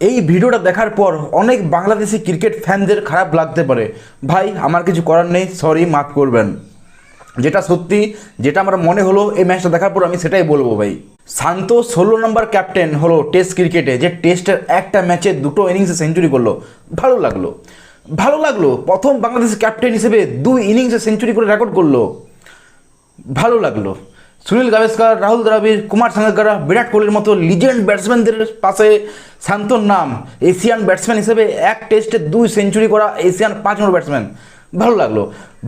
এই ভিডিওটা দেখার পর অনেক বাংলাদেশি ক্রিকেট ফ্যানদের খারাপ লাগতে পারে। ভাই, আমার কিছু করার নেই, সরি, মাফ করবেন। যেটা সত্যি, যেটা আমার মনে হলো এই ম্যাচটা দেখার পর আমি সেটাই বলব ভাই। শান্ত ষোলো নম্বর ক্যাপ্টেন হলো টেস্ট ক্রিকেটে, যে টেস্টের একটা ম্যাচে দুটো ইনিংসে সেঞ্চুরি করল। ভালো লাগল। ভালো লাগল। প্রথম বাংলাদেশের ক্যাপ্টেন হিসেবে দুই ইনিংসে সেঞ্চুরি করে রেকর্ড করল। ভালো লাগল। সুনীল গাভেস্কার, রাহুল দ্রাবিড়, কুমার সাঙ্গাকারা, বিরাট কোহলির মতো লিজেন্ড ব্যাটসম্যানদের পাশে শান্তর নাম। এশিয়ান ব্যাটসম্যান হিসেবে এক টেস্টে দুই সেঞ্চুরি করা এশিয়ান পাঁচ নম্বর ব্যাটসম্যান ভালো লাগল।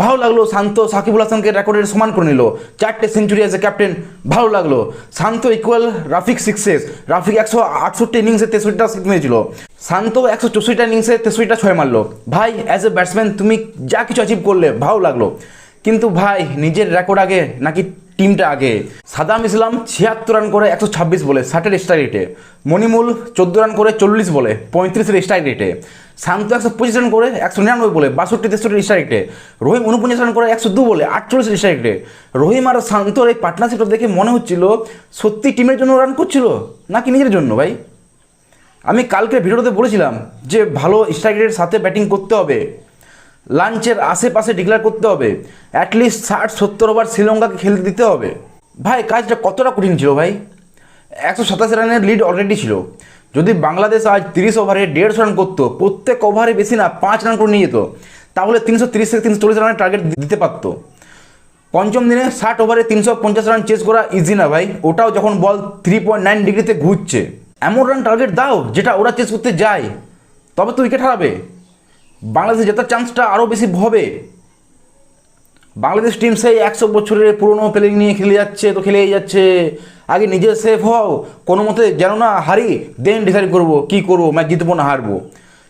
ভালো লাগল শান্ত, সাকিবুল হাসানকে রেকর্ডের সমান করে নিল। চারটে সেঞ্চুরি অ্যাজ এ ক্যাপ্টেন ভালো লাগল। শান্ত ইকুয়াল রাফিক সিক্সেস রাফিক একশো আটষট্টি ইনিংসে তেষট্টিটা সিক্স মেরেছিল। শান্ত একশো চৌষট্টিটা ইনিংসে তেষট্টিটা ছয় মারলো। ভাই অ্যাজ এ ব্যাটসম্যান তুমি যা কিছু অ্যাচিভ করলে ভালো লাগল। কিন্তু ভাই, নিজের রেকর্ড আগে নাকি টিমটা আগে। সাদাম ইসলাম ছিয়াত্তর রান করে একশো ছাব্বিশ বলে, ষাটের স্ট্রাইক রেটে মণিমুল চোদ্দ রান করে চল্লিশ বলে, পঁয়ত্রিশের স্ট্রাইক রেটে শান্ত একশো পঁচিশ রান করে একশো নিরানব্বই বলে, বাষট্টি তেষট্টির স্ট্রাইক রেটে রহিম উনপঞ্চাশ রান করে একশো দু বলে, আটচল্লিশের স্ট্রাইক রেটে রহিম আর শান্তর এই পার্টনারশিপটা দেখে মনে হচ্ছিল, সত্যি টিমের জন্য রান করছিল? নাকি নিজের জন্য ভাই? আমি কালকে ভিডিওতে বলেছিলাম যে ভালো স্ট্রাইক রেটের সাথে ব্যাটিং করতে হবে। লাঞ্চের আশেপাশে ডিক্লেয়ার করতে হবে। অ্যাটলিস্ট ষাট, সত্তর ওভার শ্রীলঙ্কাকে খেলতে দিতে হবে। ভাই, কাজটা কতটা কঠিন ছিল ভাই? একশো সাতাশি রানের লিড অলরেডি ছিল। যদি বাংলাদেশ আজ তিরিশ ওভারে দেড়শো রান করতো, প্রত্যেক ওভারে বেশি না, পাঁচ রান করে নিয়ে যেত, তাহলে তিনশো তিরিশ থেকে তিনশো চল্লিশ রানের টার্গেট দিতে পারতো। পঞ্চম দিনে ষাট ওভারে তিনশো পঞ্চাশ রান চেস করা ইজি না ভাই। ওটাও যখন বল থ্রি পয়েন্ট নাইন ডিগ্রিতে ঘুরছে। এমন রান টার্গেট দাও, যেটা ওরা চেস করতে যায়। তবে তো উইকেট হারাবে। বাংলাদেশে জেতার চান্সটা আরও বেশি হবে। বাংলাদেশ টিম সেই একশো বছরের পুরনো প্লেয়িং নিয়ে খেলে যাচ্ছে, তো খেলেই যাচ্ছে। আগে নিজে সেফ হও, কোনো মতে যেন না হারি দেন ডিসাইড করব, কী করব ম্যাচ জিতবো না হারবো।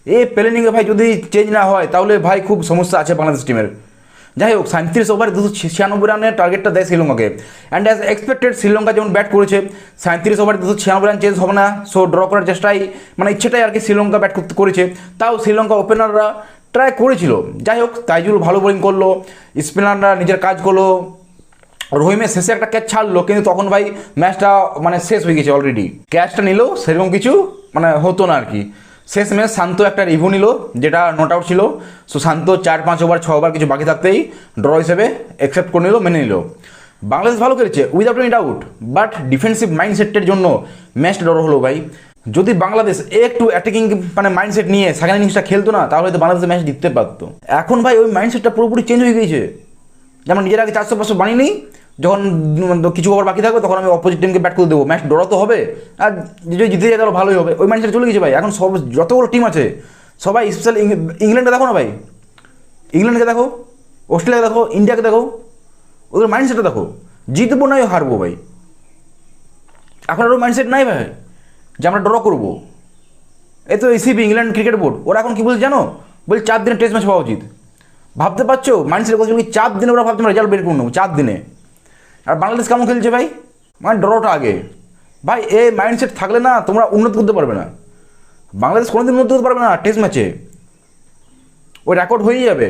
এ প্লেনিংয়ে ভাই যদি চেঞ্জ না হয়, তাহলে ভাই খুব সমস্যা আছে বাংলাদেশ টিমের যাই হোক সাঁত্রিশ ওভারে দুশো ছিয়ানব্বই রানের টার্গেটটা দেয় শ্রীলঙ্কাকে। অ্যান্ড অ্যাজ এক্সপেক্টেড শ্রীলঙ্কা যেমন ব্যাট করেছে, সাঁত্রিশ ওভারে দুশো ছিয়ানব্বই রান চেঞ্জ হবে না। সো ড্র করার চেষ্টাই মানে ইচ্ছেটাই আর কি শ্রীলঙ্কা ব্যাট করতে করেছে। তাও শ্রীলঙ্কা ওপেনাররা ট্রাই করেছিল। যাই হোক তাইজুল ভালো বোলিং করল স্পিনাররা নিজের কাজ করল। রহিমের শেষে একটা ক্যাচ ছাড়লো, কিন্তু তখন ভাই ম্যাচটা মানে শেষ হয়ে গেছে অলরেডি ক্যাচটা নিলেও সেরকম কিছু মানে হতো না আর কি। শেষ ম্যাচ শান্ত একটা রিভিউ নিল, যেটা নট আউট ছিল। সো শান্ত চার, পাঁচ ওভার ছ ওভার কিছু বাকি থাকতেই ড্র হিসেবে অ্যাকসেপ্ট করে নিল, মেনে নিল। বাংলাদেশ ভালো খেলেছে without any doubt but defensive মাইন্ডসেটের জন্য ম্যাচটা ড্র হলো ভাই। যদি বাংলাদেশ একটু অ্যাটাকিং মানে মাইন্ডসেট নিয়ে সেকেন্ড ইনিংসটা খেলতো না, তাহলে হয়তো বাংলাদেশ ম্যাচ জিততে পারতো। এখন ভাই ওই মাইন্ডসেটটা পুরোপুরি চেঞ্জ হয়ে গিয়েছে। যেমন নিজের আগে চারশো পাঁচশো বানিয়ে নিই যখন কিছু ওভার বাকি থাকবে, তখন আমি অপোজিট টিমকে ব্যাট করে দেবো। ম্যাচ ড্র তো হবে। আর যদি জিতে যায় তাহলে ভালোই হবে। ওই মাইন্ডসেট চলে গেছে ভাই। এখন সব, যতগুলো টিম আছে, সবাই স্পেশাল ইংল্যান্ডে দেখো না ভাই? ইংল্যান্ডকে দেখো অস্ট্রেলিয়াকে দেখো ইন্ডিয়াকে দেখো, ওদের মাইন্ডসেটটা দেখো। জিতবো নয় হারবো ভাই। এখন আরও মাইন্ডসেট নাই ভাই, যে আমরা ড্র করব। এই তো এসিবি ইংল্যান্ড ক্রিকেট বোর্ড ওরা এখন কী বলছে জানো? বলছে, চার দিনে টেস্ট ম্যাচ হওয়া উচিত। ভাবতে পারছ? মাইন্ডসেট কথা কি চার দিনে ওরা ভাবছে আমরা রেজাল্ট বের করে নেব, চার দিনে। আর বাংলাদেশ কেমন খেলছে ভাই? মানে ড্রটা আগে। ভাই এই মাইন্ডসেট থাকলে না তোমরা উন্নত করতে পারবে না। বাংলাদেশ কোনোদিন উন্নত করতে পারবে না টেস্ট ম্যাচে ওই রেকর্ড হয়েই যাবে।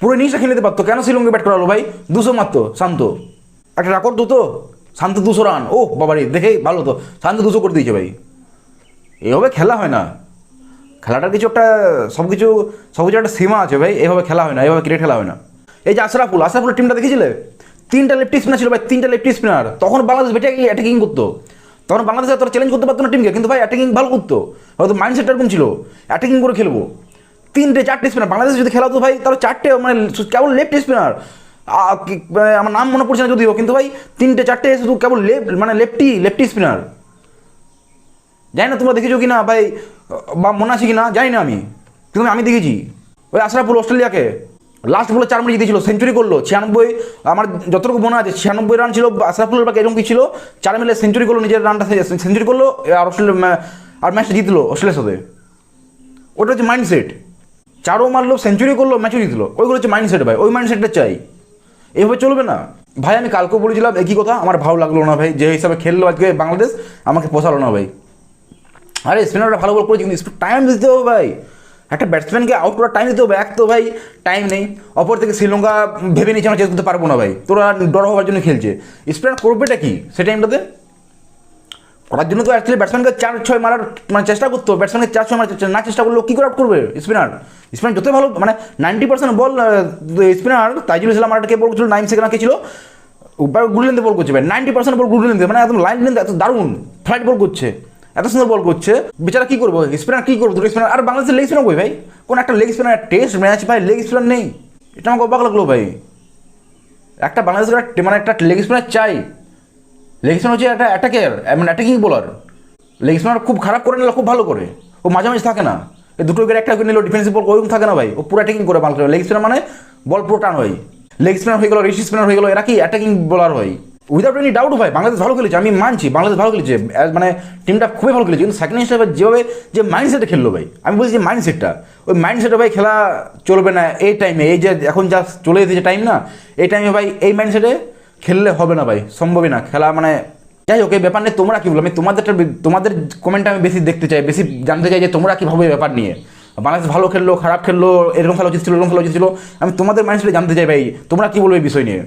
পুরো ইনিংসটা খেলে নিতে পারতো। কেন শ্রীলঙ্কা ব্যাট করালো ভাই? দুশো মাত্র শান্ত। একটা রেকর্ড তো তো শান্ত দুশো রান ও বাবারি দেখেই ভালো তো। শান্ত দুশো করে দিয়েছে ভাই। এভাবে খেলা হয় না। খেলাটার কিছু একটা সব কিছু সব কিছু একটা সীমা আছে ভাই। এভাবে খেলা হয় না, এভাবে ক্রিকেট খেলা হয় না। এই যে আশরাফুল, আশরাফুলের টিমটা দেখেছিলে? তিনটা লেফটি স্পিনার ছিল ভাই, তিনটা লেফটি স্পিনার তখন বাংলাদেশ বেটে অ্যাটাকিং করতো। তখন বাংলাদেশে তোরা চ্যালেঞ্জ করতে পারতো না টিমকে কিন্তু ভাই অ্যাটাকিং ভালো করতো। হয়তো মাইন্ডসেট এরকম ছিল অ্যাটাকিং করে খেলব। তিনটে, চারটে স্পিনার বাংলাদেশ যদি খেলা হতো ভাই, তাহলে চারটে মানে কেবল লেফট স্পিনার আমার নাম মনে পড়ছে না যদিও, কিন্তু ভাই তিনটে, চারটে শুধু কেবল লেফট মানে লেফটি লেফটি স্পিনার জানি না তোমরা দেখেছ কি না ভাই, বা মনে আছে কি না জানি না আমি। কিন্তু আমি দেখেছি। ওই আশরাফুল অস্ট্রেলিয়াকে। লাস্ট বলে চার মিনিট জিতেছিল সেঞ্চুরি করল, ছিয়ানব্বই, আমার যতটুকু মনে আছে, ছিয়ানব্বই রান ছিল আশরাফুলের বা এরকম কি ছিল, চার মিলে সেঞ্চুরি করল, নিজের রানটা সেঞ্চুরি করল আর অস্ট্রেলিয়া আর ম্যাচটা জিতলো অস্ট্রেলিয়ার সাথে। ওটা হচ্ছে মাইন্ডসেট চারও মারলো সেঞ্চুরি করল ম্যাচও জিতলো। ওইগুলো হচ্ছে মাইন্ডসেট ভাই, ওই মাইন্ডসেটটা চাই। এভাবে চলবে না। ভাই, আমি কালকেও বলেছিলাম, একই কথা, আমার ভালো লাগল না ভাই, যে হিসাবে খেললো আজকে বাংলাদেশ, আমাকে পোষালো না ভাই। আরে স্পিনারটা ভালো বল করেছে, কিন্তু টাইম দিতে হবে ভাই। একটা ব্যাটসম্যানকে আউট করার টাইম দিতে হবে। এক তো ভাই টাইম নেই। অপর থেকে শ্রীলঙ্কা ভেবে নিচ্ছে আমরা চেস করতে পারব না ভাই। তোরা ডর হওয়ার জন্য খেলছে। স্পিনার করবেটা কি সেই টাইমটাতে করার জন্য তো অ্যাকচুয়ালি ব্যাটসম্যানকে চার ছয় মারার মানে চেষ্টা করতো ব্যাটসম্যানকে চার ছয় মারার না চেষ্টা করলে ও কী করে আউট করবে স্পিনার স্পিনার যতই ভালো মানে ninety percent ball spinner Taijul Islam মারাটাকে ball করছিল নাইন সেকেন্ড কে ছিল। গুড লেন্থে বল করছে ভাই। নাইনটি পার্সেন্ট বল গুড লেন্থে মানে একদম লাইন লেন্থে এত দারুণ। ফ্লাইট বল করছে। এত সুন্দর বল করছে। বেচারা কী করব? স্পিনার কী করব? দুটো স্পিনার আর বাংলাদেশের লেগ স্পিনার কই ভাই? কোন একটা লেগ স্পিনার টেস্ট ম্যাচ ভাই লেগ স্পিনার নেই। এটা আমাকে অবাক লাগল ভাই। একটা বাংলাদেশের মানে একটা লেগ স্পিনার চাই। লেগ স্পিনার হচ্ছে একটা অ্যাটাকের মানে অ্যাটাকিং বোলার লেগ স্পিনার খুব খারাপ করে নিলে, খুব ভালো করে। ও মাঝে মাঝে থাকে না। এই দুটো উইকেট একটা উইকেট নিল ডিফেন্সিভ বল ওইরকম থাকে না ভাই। ও পুরো অ্যাটাকিং করে ভালো করে লেগ স্পিনার মানে বল পুরো টান হয়। লেগ স্পিনার হয়ে গেল রিসি স্পিনার হয়ে গেল, এরা কি অ্যাটাকিং বোলার হয়? উইদাউট এনি ডাউট ভাই, বাংলাদেশ ভালো খেলেছে, আমি মানছি, বাংলাদেশ ভালো খেলেছে মানে টিমটা খুবই ভালো খেলেছে, কিন্তু সেকেন্ড হিসেবে যেভাবে, যে মাইন্ডসেটে খেললো ভাই, আমি বলছি যে মাইন্ডসেটটা ওই মাইন্ডসেটে ভাই খেলা চলবে না এই টাইমে এই যে এখন যা চলে এসেছে টাইম না, এই টাইমে ভাই এই মাইন্ডসেটে খেললে হবে না ভাই, সম্ভবই না, খেলা মানে যাই হোক, এই ব্যাপার নিয়ে তোমরা কী বলো? আমি তোমাদেরটা তোমাদের কমেন্টটা আমি বেশি দেখতে চাই, বেশি জানতে চাই যে তোমরা কি ভাবে এই ব্যাপার নিয়ে। বাংলাদেশ ভালো খেললো, খারাপ খেললো, এরকম খেলা উচিত ছিল, এরকম খেলা উচিত ছিল, আমি তোমাদের মাইন্ডসেটে জানতে চাই ভাই, তোমরা কী বলবে এই বিষয় নিয়ে?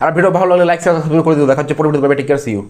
আর ভিডিও ভালো লাগলে লাইক সাবস্ক্রাইব করে দিও। দেখা হচ্ছে পরবর্তী টেক কেয়ার সি ইউ